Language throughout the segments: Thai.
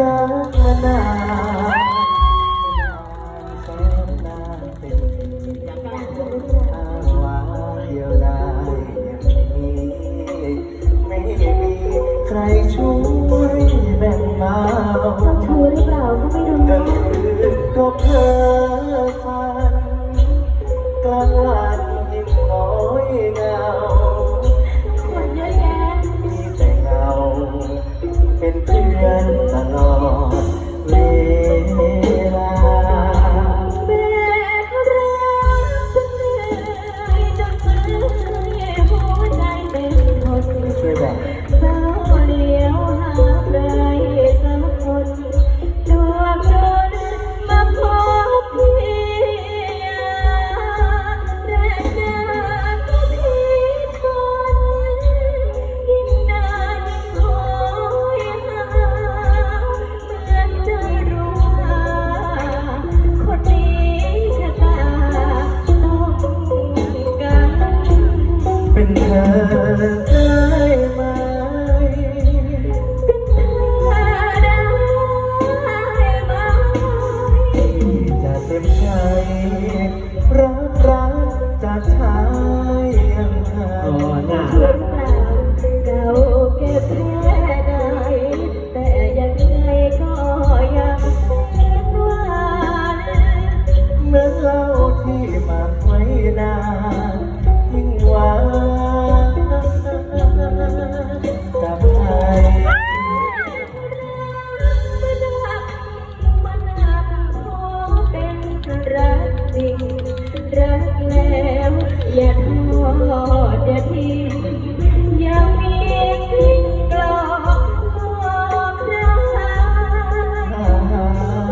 รักมานานแสนนานเป็นอ้างว้างเดียวดายอย่างนี้ไม่มีใครช่วยแบ่งเบาชูหรือเปล่าก็ไม่รู้กลางคืนก็เพ้อ เป็นเธอได้ไหม ที่จะเต็มใจรักรักจากชายอย่างเธออ๋อน่าเราเก็บแค่ได้แต่ยังไงก็ยังแสนหวานเหมือนเหล่าที่หมักไว้นาน อย่าทิ้งอย่ามีกลิ้งกลอกหลอกรักถ้หา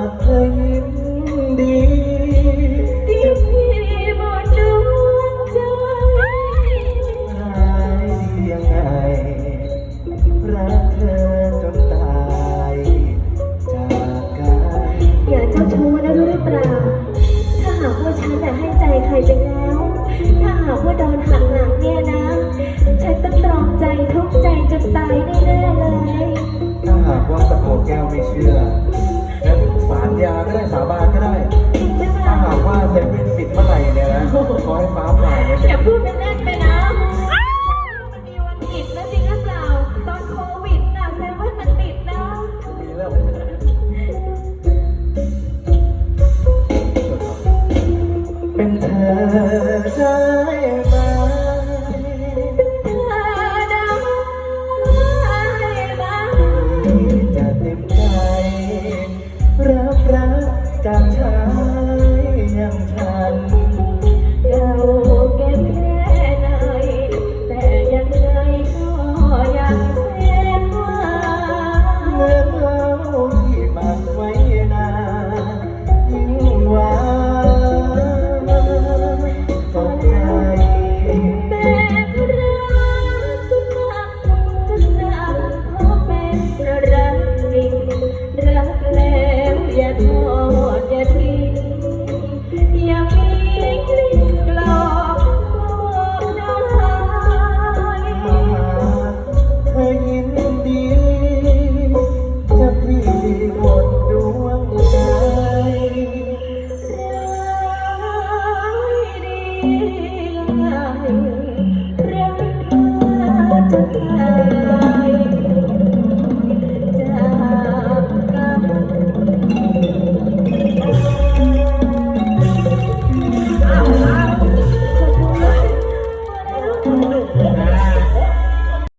กเธอยิ้มดีที่พี่หมดดวงใจร้ายดียังไงรักเธอจนตายจากกันอย่าเจ้าชู้นะรู้หรือเปล่า ถ้าหากว่าฉันน่ะให้ใจใครไปแล้ว ถ้าหากว่าโดนหักหลังเนี่ย ใจทุกข์ใจจะตายแน่ๆเลย ถ้าหากว่าตะโกแก้วไม่เชื่อ